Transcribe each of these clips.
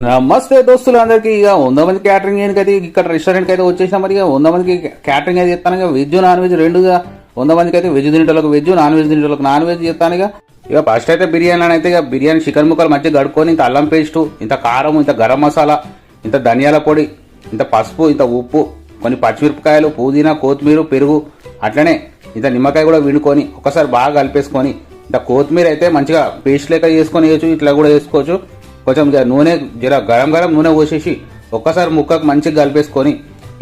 నమస్తే దోస్తులు అందరికి ఇక వంద మంది క్యాటరింగ్ అయితే ఇక్కడ రెస్టారెంట్కి అయితే వచ్చేసాం మరి ఇక వంద మందికి క్యాటరింగ్ అయితే ఇస్తాను ఇక వెజ్ నాన్ వెజ్ రెండుగా వంద మందికి అయితే వెజ్ తినేటోళ్ళకి వెజ్ నాన్ వెజ్ తినేటోళ్ళకి నాన్ వెజ్ చేస్తాను ఇక ఇక ఫస్ట్ అయితే బిర్యానీ అని అయితే ఇక బిర్యానీ చికెన్ ముక్కలు మంచిగా గడుకొని ఇంత అల్లం పేస్ట్ ఇంత కారం ఇంత గరం మసాలా ఇంత ధనియాల పొడి ఇంత పసుపు ఇంత ఉప్పు కొన్ని పచ్చిమిరపకాయలు పుదీనా కొత్తిమీర పెరుగు అట్లనే ఇంత నిమ్మకాయ కూడా వినుకొని ఒకసారి బాగా కలిపేసుకొని ఇంత కొత్తిమీర అయితే మంచిగా పేస్ట్ లెక్క చేసుకొని వేయచ్చు ఇట్లా కూడా వేసుకోవచ్చు. కొంచెం నూనె జర గరం గరం నూనె పోసేసి ఒక్కసారి ముక్కకు మంచిగా కలిపేసుకొని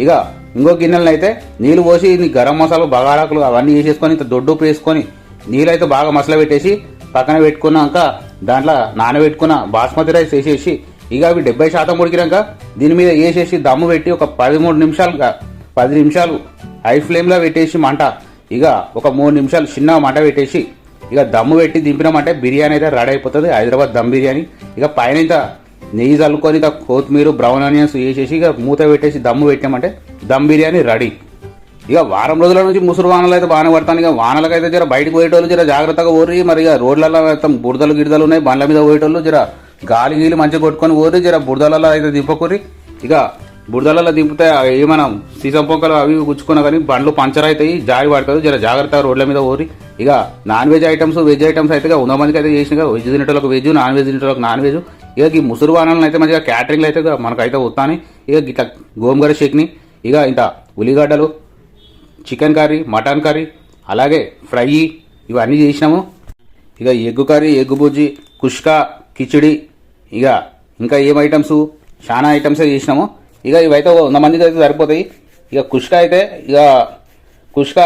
ఇక ఇంకో గిన్నెలను అయితే నీళ్ళు పోసి గరం మసాలా బగారాకులు అవన్నీ వేసేసుకొని ఇంత దొడ్డు వేసుకొని నీళ్ళు అయితే బాగా మసాలా పెట్టేసి పక్కన పెట్టుకున్నాక దాంట్లో నానబెట్టుకున్న బాస్మతి రైస్ వేసేసి ఇక అవి డెబ్బై శాతం ఉడికినాక దీని మీద వేసేసి దమ్ము పెట్టి ఒక పదమూడు నిమిషాలు పది నిమిషాలు హై ఫ్లేమ్లో పెట్టేసి మంట ఇక ఒక మూడు నిమిషాలు చిన్న మంట పెట్టేసి ఇక దమ్ము పెట్టి దింపినామంటే బిర్యానీ అయితే రెడీ అయిపోతుంది. హైదరాబాద్ దమ్ బిర్యానీ. ఇక పైన ఇంత నెయ్యి చల్లుకొని ఇక కొత్తిమీర బ్రౌన్ ఆనియన్స్ వేసేసి ఇక మూత పెట్టేసి దమ్ము పెట్టామంటే దమ్ బిర్యానీ రెడీ. ఇక వారం రోజుల నుంచి ముసురు వానలు అయితే బాగానే పడతాను. ఇక వానలకు అయితే జర బయటకు పోయేటోళ్ళు జర జాగ్రత్తగా ఓరి మరి ఇక రోడ్లలో మొత్తం బురదలు గిడదలు ఉన్నాయి. బండ్ల మీద పోయేటోళ్ళు జర గాలి గీలి మంచిగా కొట్టుకొని ఓరి జర బురదలలో అయితే దింపకూరి ఇక బురదలలో దింపితే ఏమైనా సీసం పొక్కలు అవి గుచ్చుకున్నా కానీ బండ్లు పంచర్ అవుతాయి జారి పడుతుంది జర జాగ్రత్తగా రోడ్ల మీద ఓరి. ఇక non veg items veg items అయితే వంద మందికి అయితే చేసిన వెజ్ తినేటోళ్ళకి వెజ్ నాన్ వెజ్ తినేటోళ్ళకి నాన్ వెజ్. ఇక ఈ ముసురు వానలను అయితే మంచిగా క్యాటరింగ్లు అయితే మనకైతే వస్తాని ఇక ఇట్లా గోంగూర చట్నీ ఇక ఇంత ఉల్లిగడ్డలు చికెన్ కర్రీ మటన్ కర్రీ అలాగే ఫ్రై ఇవన్నీ చేసినాము. ఇక ఎగ్గు కర్రీ ఎగ్గు బుజ్జి కుష్కా కిచిడి ఇక ఇంకా ఏం ఐటమ్స్? చాలా ఐటమ్సే చేసినాము. ఇక ఇవైతే వంద మందికి అయితే సరిపోతాయి. ఇక కుష్కా అయితే ఇక కుష్కా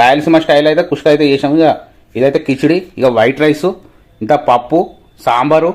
రాయలసీమ స్టైల్ అయితే కుష్క అయితే చేసాము ఇక ఇదైతే కిచిడి ఇక వైట్ రైస్ ఇంకా పప్పు సాంబారు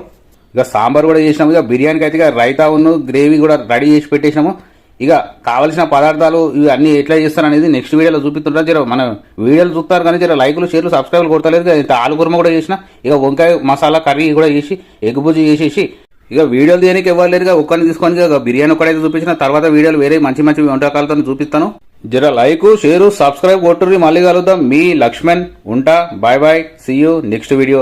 ఇక సాంబార్ కూడా చేసినాము ఇక బిర్యానీకి అయితే ఇక రైతా ఉన్ను గ్రేవీ కూడా రెడీ చేసి పెట్టేసినాము. ఇక కావలసిన పదార్థాలు ఇవి అన్నీ ఎట్లా చేస్తారు అనేది నెక్స్ట్ వీడియోలో చూపిస్తుంటారు. జర మన వీడియోలు చూస్తారు కానీ జర లైకులు షేర్లు సబ్స్క్రైబ్లు కొడతలేదు. ఇంత ఆలు కుర్మ కూడా చేసిన. ఇక వంకాయ మసాలా కర్రీ కూడా చేసి ఎగ్ బుజ్జి చేసేసి ఇక వీడియోలు దేనికి ఇవ్వలేదు ఒక్కరిని తీసుకొని బిర్యానీ ఒక్కడైతే చూపించిన తర్వాత వీడియోలు వేరే మంచి మంచి వంటకాలతో చూపిస్తాను. జర లైక్ షేరు సబ్స్క్రైబ్ కొట్టుర్రి మళ్ళీ కలుద్దాం. మీ లక్ష్మణ్ ఉంటా. Bye bye see you next video